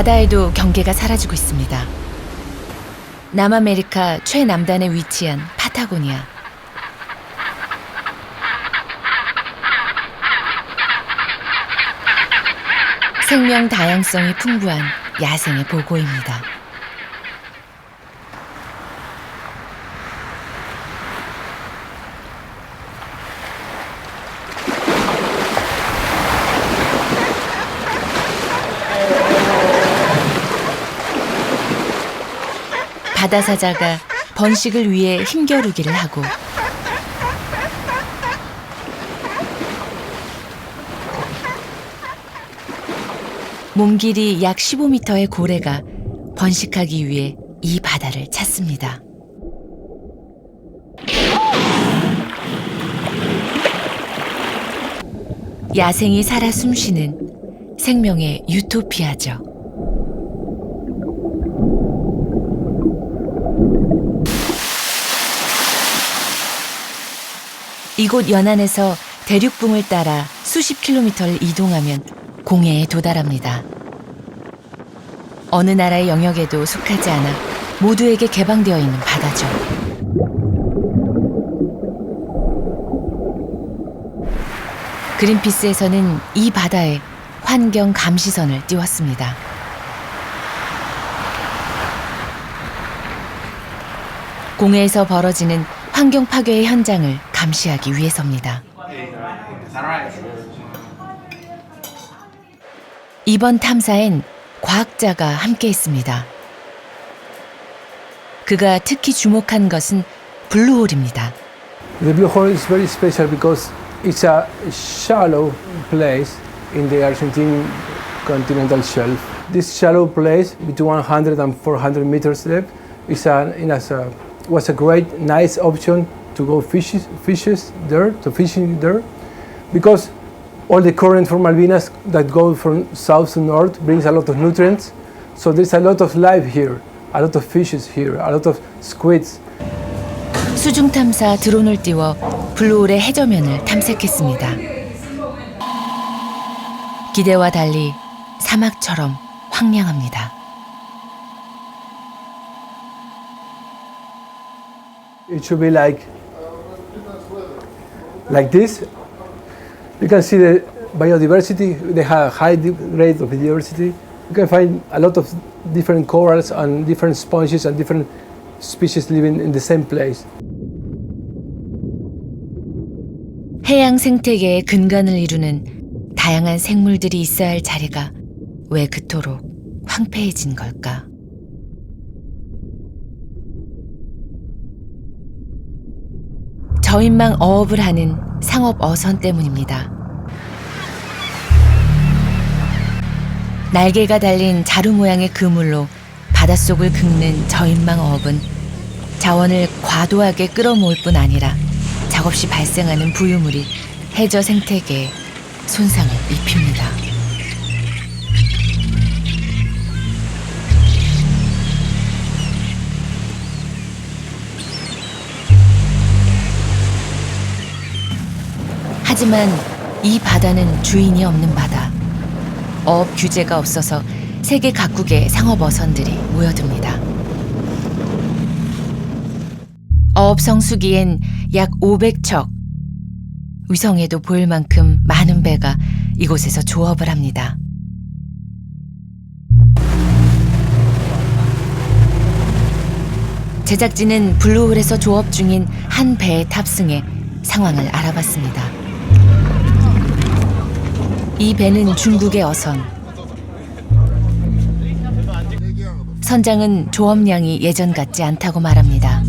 바다에도 경계가 사라지고 있습니다. 남아메리카 최남단에 위치한 파타고니아. 생명 다양성이 풍부한 야생의 보고입니다. 바다사자가 번식을 위해 힘겨루기를 하고 몸 길이 약 15m의 고래가 번식하기 위해 이 바다를 찾습니다. 야생이 살아 숨쉬는 생명의 유토피아죠. 이곳 연안에서 대륙붕을 따라 수십 킬로미터를 이동하면 공해에 도달합니다. 어느 나라의 영역에도 속하지 않아 모두에게 개방되어 있는 바다죠. 그린피스에서는 이 바다에 환경 감시선을 띄웠습니다. 공해에서 벌어지는 환경 파괴의 현장을 감시하기 위해서입니다. 이번 탐사엔 과학자가 함께 했습니다. 그가 특히 주목한 것은 블루홀입니다. The blue hole is very special because it's a shallow place in the Argentine continental shelf. This shallow place, between 100 and 400 meters depth, is a, in a, was a great, nice option to go fishes, fishes there, to fishing there, because all the current from Malvinas that go from south to north brings a lot of nutrients. So there's a lot of life here, a lot of fishes here, a lot of squids. 수중 탐사 드론을 띄워 블루홀의 해저면을 탐색했습니다. 기대와 달리 사막처럼 황량합니다. It should be like like this. You can see the biodiversity. They have high rate of biodiversity. You can find a lot of different corals and different sponges and different species living in the same place. 해양 생태계의 근간을 이루는 다양한 생물들이 있어야 할 자리가 왜 그토록 황폐해진 걸까? 저인망 어업을 하는 상업 어선 때문입니다. 날개가 달린 자루 모양의 그물로 바닷속을 긁는 저인망 어업은 자원을 과도하게 끌어모을 뿐 아니라 작업 시 발생하는 부유물이 해저 생태계에 손상을 입힙니다. 하지만 이 바다는 주인이 없는 바다. 어업 규제가 없어서 세계 각국의 상업 어선들이 모여듭니다. 어업 성수기엔 약 500척, 위성에도 보일 만큼 많은 배가 이곳에서 조업을 합니다. 제작진은 블루홀에서 조업 중인 한 배에 탑승해 상황을 알아봤습니다. 이 배는 중국의 어선. 선장은 조업량이 예전 같지 않다고 말합니다.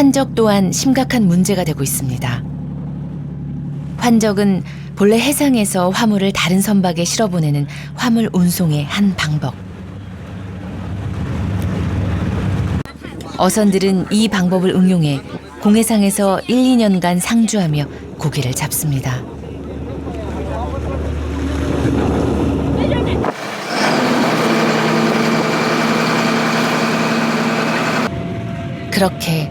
환적 또한 심각한 문제가 되고 있습니다. 환적은 본래 해상에서 화물을 다른 선박에 실어보내는 화물 운송의 한 방법. 어선들은 이 방법을 응용해 공해상에서 1, 2년간 상주하며 고기를 잡습니다. 그렇게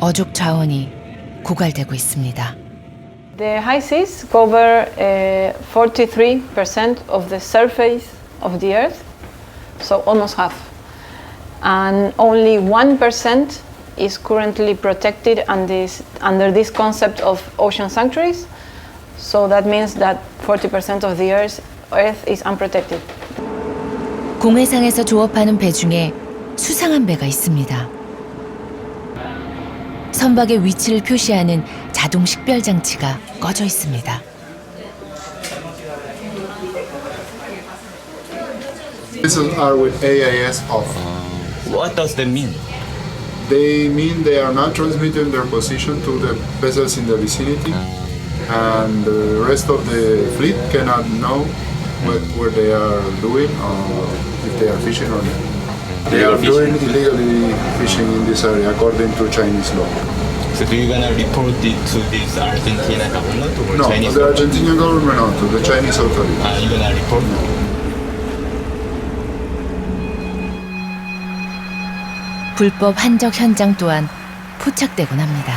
어족 자원이 고갈되고 있습니다. The high seas cover uh, 43% of the surface of the earth, so almost half. And only 1% is currently protected under this, under this concept of ocean sanctuaries. So that means that 40% of the earth, earth is unprotected. 공해상에서 조업하는 배 중에 수상한 배가 있습니다. 선박의 위치를 표시하는 자동 식별 장치가 꺼져 있습니다. Vessels are with AIS off. What does that mean? They mean they are not transmitting their position to the vessels in the vicinity, and the rest of the fleet cannot know what, what they are doing or if they are fishing or not. They are doing illegally fishing in this area according to Chinese law. So do you gonna report it to this Argentina government or No, Chinese the government? Argentinian government, no, to the Chinese authorities. Are you gonna report? 불법 한적 현장 또한 포착되곤 합니다.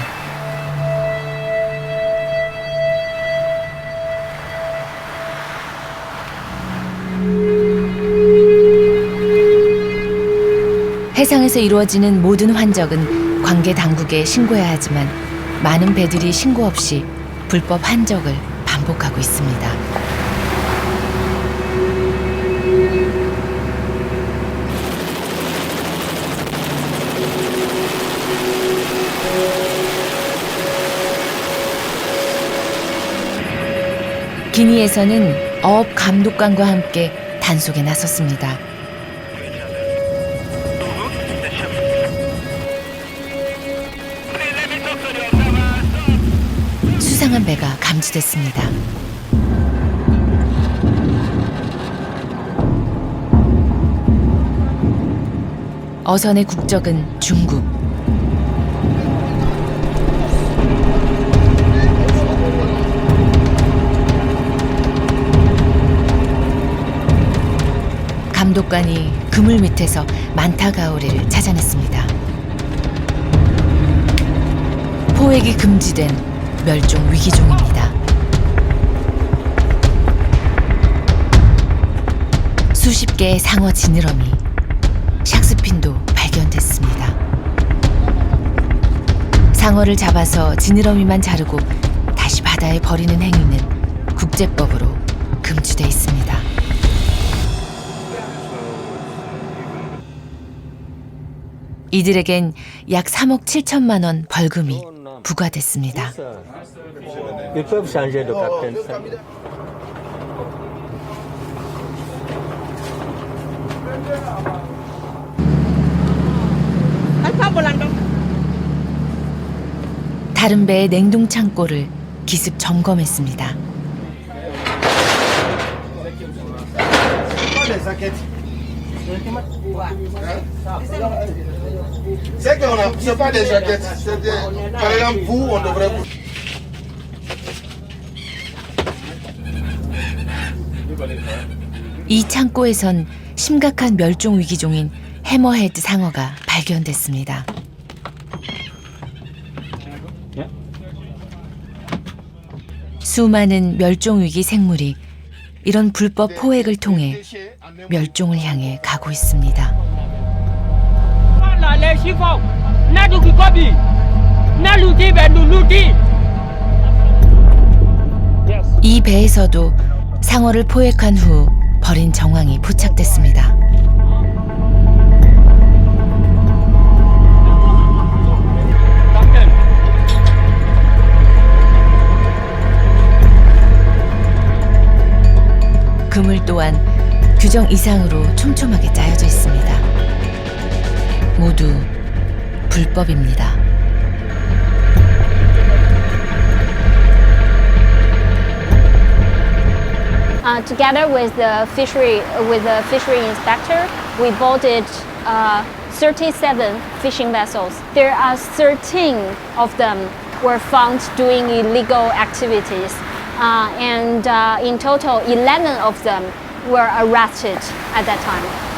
해상에서 이루어지는 모든 환적은 관계 당국에 신고해야 하지만 많은 배들이 신고 없이 불법 한적을 반복하고 있습니다. 기니에서는 어업 감독관과 함께 단속에 나섰습니다. 배가 감지됐습니다. 어선의 국적은 중국. 감독관이 그물 밑에서 만타가오리를 찾아냈습니다. 포획이 금지된 멸종 위기종입니다. 수십 개의 상어 지느러미, 샥스핀도 발견됐습니다. 상어를 잡아서 지느러미만 자르고 다시 바다에 버리는 행위는 국제법으로 금지돼 있습니다. 이들에겐 약 3억 7천만 원 벌금이 부과됐습니다. 다른 배의 냉동 창고를 기습 점검했습니다. C'est qu'on a, c'est pas des jaquettes, c'est des, par exemple, vous, on devrait vous. 이 창고에선 심각한 멸종 위기종인 해머헤드 상어가 발견됐습니다. 수많은 멸종 위기 생물이 이런 불법 포획을 통해 멸종을 향해 가고 있습니다. 이 배에서도 상어를 포획한 후 버린 정황이 포착됐습니다. 그물 또한 규정 이상으로 촘촘하게 짜여져 있습니다. 모두 불법입니다. Uh, together with the fishery with the fishery inspector, we boarded uh, 37 fishing vessels. There are 13 of them were found doing illegal activities, uh, and uh, in total, 11 of them were arrested at that time.